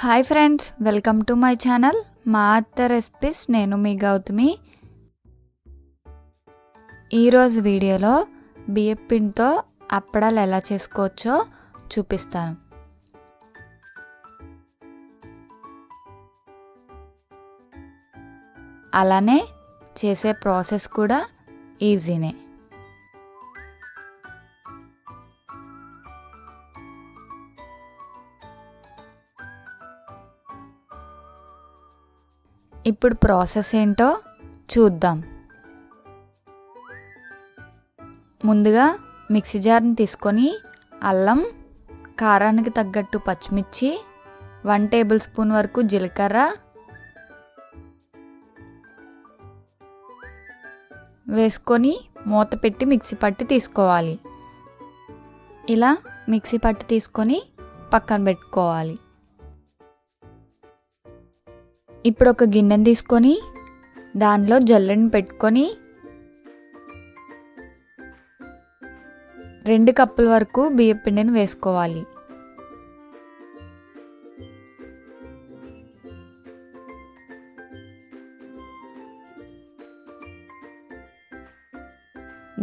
Hi friends welcome to my channel. మా అత్త recipes నేను మీ గౌతమి. ఈరోజు వీడియోలో బియ్యం పిండితో అప్పడాలు ఎలా చేసుకోవచ్చో చూపిస్తాను. అలానే చేసే ప్రాసెస్ కూడా ఈజీనే. ఇప్పుడు ప్రాసెస్ ఏంటో చూద్దాం. ముందుగా మిక్సీ జార్ని తీసుకొని అల్లం కారానికి తగ్గట్టు పచ్చిమిర్చి వన్ టేబుల్ స్పూన్ వరకు జీలకర్ర వేసుకొని మూత పెట్టి మిక్సీ పట్టి తీసుకోవాలి. ఇలా మిక్సీ పట్టి తీసుకొని పక్కన పెట్టుకోవాలి. ఇప్పుడు ఒక గిన్నెని తీసుకొని దానిలో జల్లెని పెట్టుకొని రెండు కప్పుల వరకు బియ్యం పిండిని వేసుకోవాలి.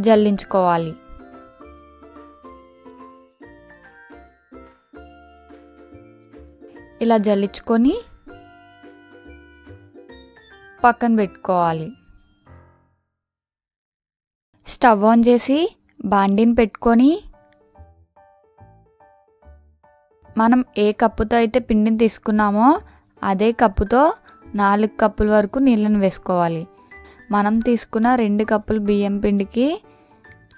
జల్లించుకోవాలి. ఇలా జల్లించుకొని పక్కన పెట్టుకోవాలి. స్టవ్ ఆన్ చేసి బాండిని పెట్టుకొని మనం ఏ కప్పుతో అయితే పిండిని తీసుకున్నామో అదే కప్పుతో నాలుగు కప్పుల వరకు నీళ్ళని వేసుకోవాలి. మనం తీసుకున్న రెండు కప్పులు బియ్యం పిండికి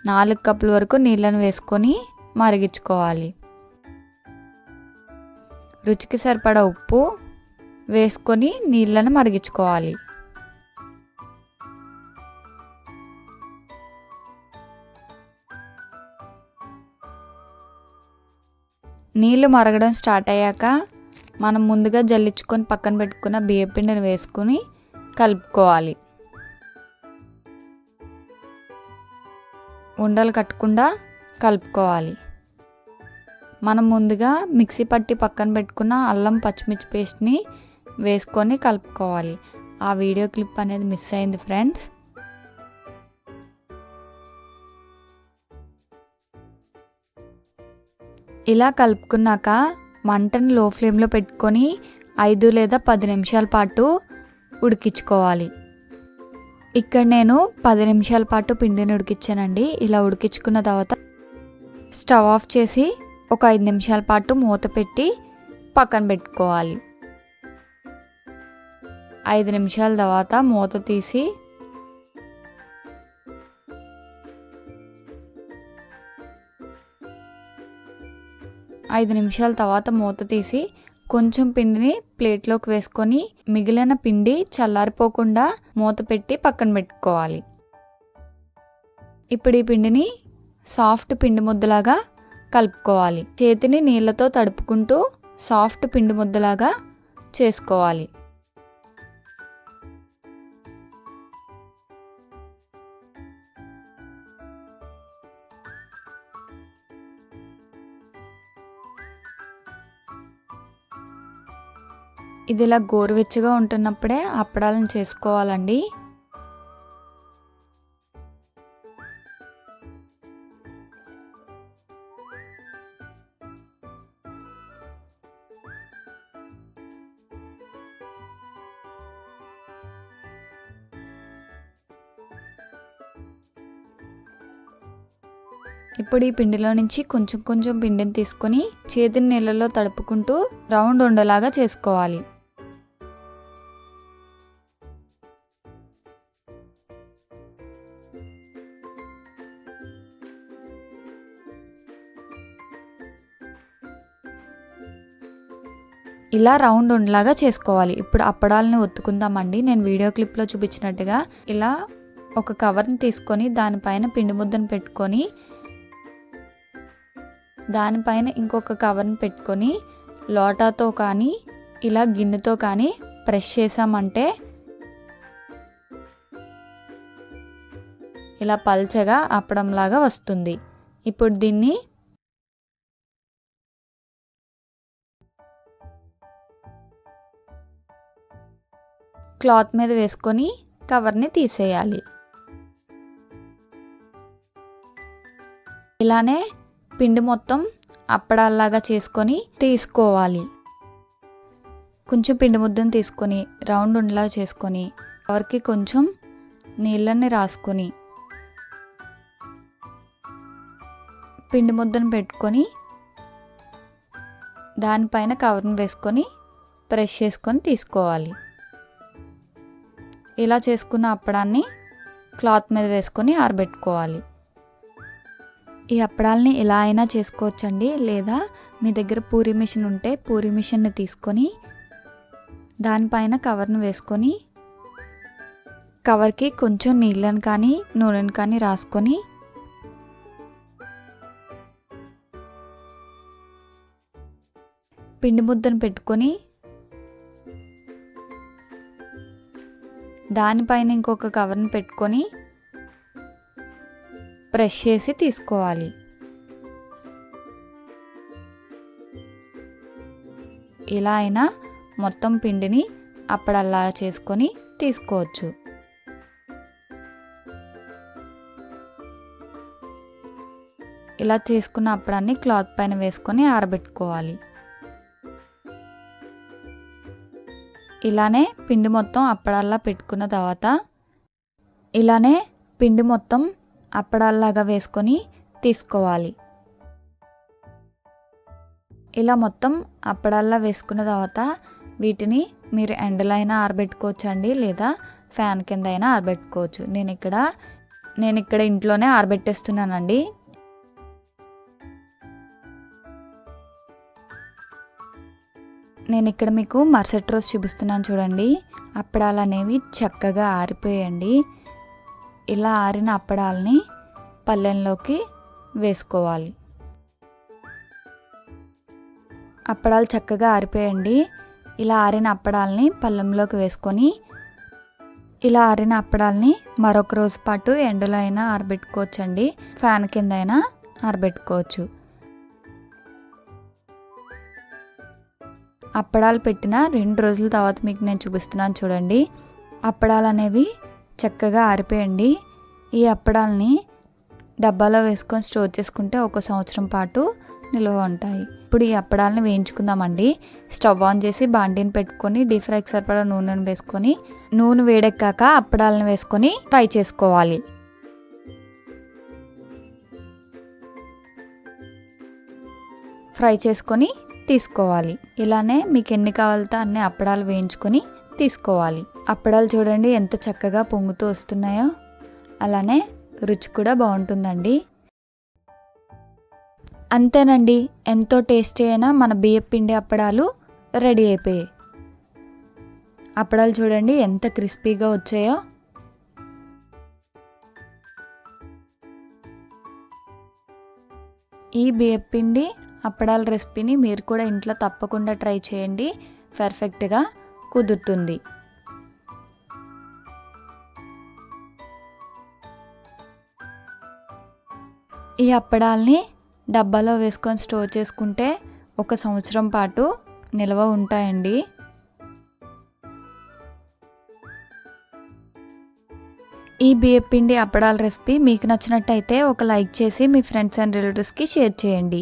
నాలుగు కప్పుల వరకు నీళ్ళను వేసుకొని మరిగించుకోవాలి. రుచికి సరిపడా ఉప్పు వేసుకొని నీళ్ళని మరిగించుకోవాలి. నీళ్ళు మరగడం స్టార్ట్ అయ్యాక మనం ముందుగా జల్లించుకొని పక్కన పెట్టుకున్న బియ్యపిండిని పిండిని వేసుకొని కలుపుకోవాలి. ఉండలు కట్టకుండా కలుపుకోవాలి. మనం ముందుగా మిక్సీ పట్టి పక్కన పెట్టుకున్న అల్లం పచ్చిమిర్చి పేస్ట్ని వేసుకొని కలుపుకోవాలి. ఆ వీడియో క్లిప్ అనేది మిస్ అయింది ఫ్రెండ్స్. ఇలా కలుపుకున్నాక మంటను లో ఫ్లేమ్లో పెట్టుకొని ఐదు లేదా పది నిమిషాల పాటు ఉడికించుకోవాలి. ఇక్కడ నేను పది నిమిషాల పాటు పిండిని ఉడికించానండి. ఇలా ఉడికించుకున్న తర్వాత స్టవ్ ఆఫ్ చేసి ఒక ఐదు నిమిషాల పాటు మూత పెట్టి పక్కన పెట్టుకోవాలి. ఐదు నిమిషాల తర్వాత మూత తీసి ఐదు నిమిషాల తర్వాత మూత తీసి కొంచెం పిండిని ప్లేట్లోకి వేసుకొని మిగిలిన పిండి చల్లారిపోకుండా మూత పెట్టి పక్కన పెట్టుకోవాలి. ఇప్పుడు ఈ పిండిని సాఫ్ట్ పిండి ముద్దలాగా కలుపుకోవాలి. చేతిని నీళ్ళతో తడుపుకుంటూ సాఫ్ట్ పిండి ముద్దలాగా చేసుకోవాలి. ఇది ఇలా గోరువెచ్చగా ఉంటున్నప్పుడే అప్పడాలను చేసుకోవాలండి. ఇప్పుడు ఈ పిండిలో నుంచి కొంచెం కొంచెం పిండిని తీసుకొని చేతిని నీళ్ళలో తడుపుకుంటూ రౌండ్ ఉండేలాగా చేసుకోవాలి. ఇలా రౌండ్ ఉండలాగా చేసుకోవాలి. ఇప్పుడు అప్పడాలని ఒత్తుకుందామండి. నేను వీడియో క్లిప్లో చూపించినట్టుగా ఇలా ఒక కవర్ని తీసుకొని దానిపైన పిండి ముద్దను పెట్టుకొని దానిపైన ఇంకొక కవర్ని పెట్టుకొని లోటాతో కానీ ఇలా గిన్నెతో కానీ ప్రెస్ చేసామంటే ఇలా పల్చగా అప్పడంలాగా వస్తుంది. ఇప్పుడు దీన్ని క్లాత్ మీద వేసుకొని కవర్ని తీసేయాలి. ఇలానే పిండి మొత్తం అప్పడాల్లాగా చేసుకొని తీసుకోవాలి. కొంచెం పిండి ముద్దను తీసుకొని రౌండ్ ఉండలా చేసుకొని కవర్కి కొంచెం నీళ్ళని రాసుకొని పిండి ముద్దను పెట్టుకొని దానిపైన కవర్ని వేసుకొని ప్రెష్ చేసుకొని తీసుకోవాలి. ఇలా చేసుకున్న అప్పడాన్ని క్లాత్ మీద వేసుకొని ఆరబెట్టుకోవాలి. ఈ అప్పడాలని ఎలా అయినా చేసుకోవచ్చండి. లేదా మీ దగ్గర పూరి మిషన్ ఉంటే పూరి మిషన్ని తీసుకొని దానిపైన కవర్ను వేసుకొని కవర్కి కొంచెం నీళ్ళని కానీ నూనెని కానీ రాసుకొని పిండి ముద్దను పెట్టుకొని దానిపైన ఇంకొక కవర్ని పెట్టుకొని ప్రెస్ చేసి తీసుకోవాలి. ఇలా అయినా మొత్తం పిండిని అప్పుడల్లా చేసుకొని తీసుకోవచ్చు. ఇలా తీసుకున్న అప్పడాన్ని క్లాత్ పైన వేసుకొని ఆరబెట్టుకోవాలి. ఇలానే పిండి మొత్తం అప్పడాల్లా పెట్టుకున్న తర్వాత ఇలానే పిండి మొత్తం అప్పడాల్లాగా వేసుకొని తీసుకోవాలి. ఇలా మొత్తం అప్పడాల్లా వేసుకున్న తర్వాత వీటిని మీరు ఎండలో అయినా ఆరబెట్టుకోవచ్చు అండి లేదా ఫ్యాన్ కింద అయినా ఆరబెట్టుకోవచ్చు. నేను ఇక్కడ నేను ఇక్కడ ఇంట్లోనే ఆరబెట్టేస్తున్నానండి. నేను ఇక్కడ మీకు మరుసటి రోజు చూపిస్తున్నాను చూడండి. అప్పడాలు అనేవి చక్కగా ఆరిపోయండి. ఇలా ఆరిన అప్పడాలని పల్లెంలోకి వేసుకోవాలి. అప్పడాలు చక్కగా ఆరిపోయండి. ఇలా ఆరిన అప్పడాలని పళ్ళెంలోకి వేసుకొని ఇలా ఆరిన అప్పడాలని మరొక రోజు పాటు ఎండలో అయినా ఆరబెట్టుకోవచ్చండి. ఫ్యాన్ కింద అయినా ఆరబెట్టుకోవచ్చు. అప్పడాలు పెట్టిన రెండు రోజుల తర్వాత మీకు నేను చూపిస్తున్నాను చూడండి. అప్పడాలు అనేవి చక్కగా ఆరిపోయండి. ఈ అప్పడాలని డబ్బాలో వేసుకొని స్టోర్ చేసుకుంటే ఒక సంవత్సరం పాటు నిల్వ ఉంటాయి. ఇప్పుడు ఈ అప్పడాలను వేయించుకుందామండి. స్టవ్ ఆన్ చేసి బాండీని పెట్టుకొని డీప్ ఫ్రైకి సరిపడా నూనెను వేసుకొని నూనె వేడెక్కాక అప్పడాలను వేసుకొని ఫ్రై చేసుకోవాలి. ఫ్రై చేసుకొని తీసుకోవాలి. ఇలానే మీకు ఎన్ని కావాలితే అన్ని అప్పడాలు వేయించుకొని తీసుకోవాలి. అప్పడాలు చూడండి ఎంత చక్కగా పొంగుతూ వస్తున్నాయో. అలానే రుచి కూడా బాగుంటుందండి. అంతేనండి ఎంతో టేస్టీ అయినా మన బియ్యం పిండి అప్పడాలు రెడీ అయిపోయాయి. అప్పడాలు చూడండి ఎంత క్రిస్పీగా వచ్చాయో. ఈ బియ్యం పిండి అప్పడాల రెసిపీని మీరు కూడా ఇంట్లో తప్పకుండా ట్రై చేయండి. పర్ఫెక్ట్గా కుదురుతుంది. ఈ అప్పడాల్ని డబ్బాలో వేసుకొని స్టోర్ చేసుకుంటే ఒక సంవత్సరం పాటు నిల్వ ఉంటాయండి. ఈ బియ్యం పిండి అప్పడాల రెసిపీ మీకు నచ్చినట్టయితే ఒక లైక్ చేసి మీ ఫ్రెండ్స్ అండ్ రిలేటివ్స్కి షేర్ చేయండి.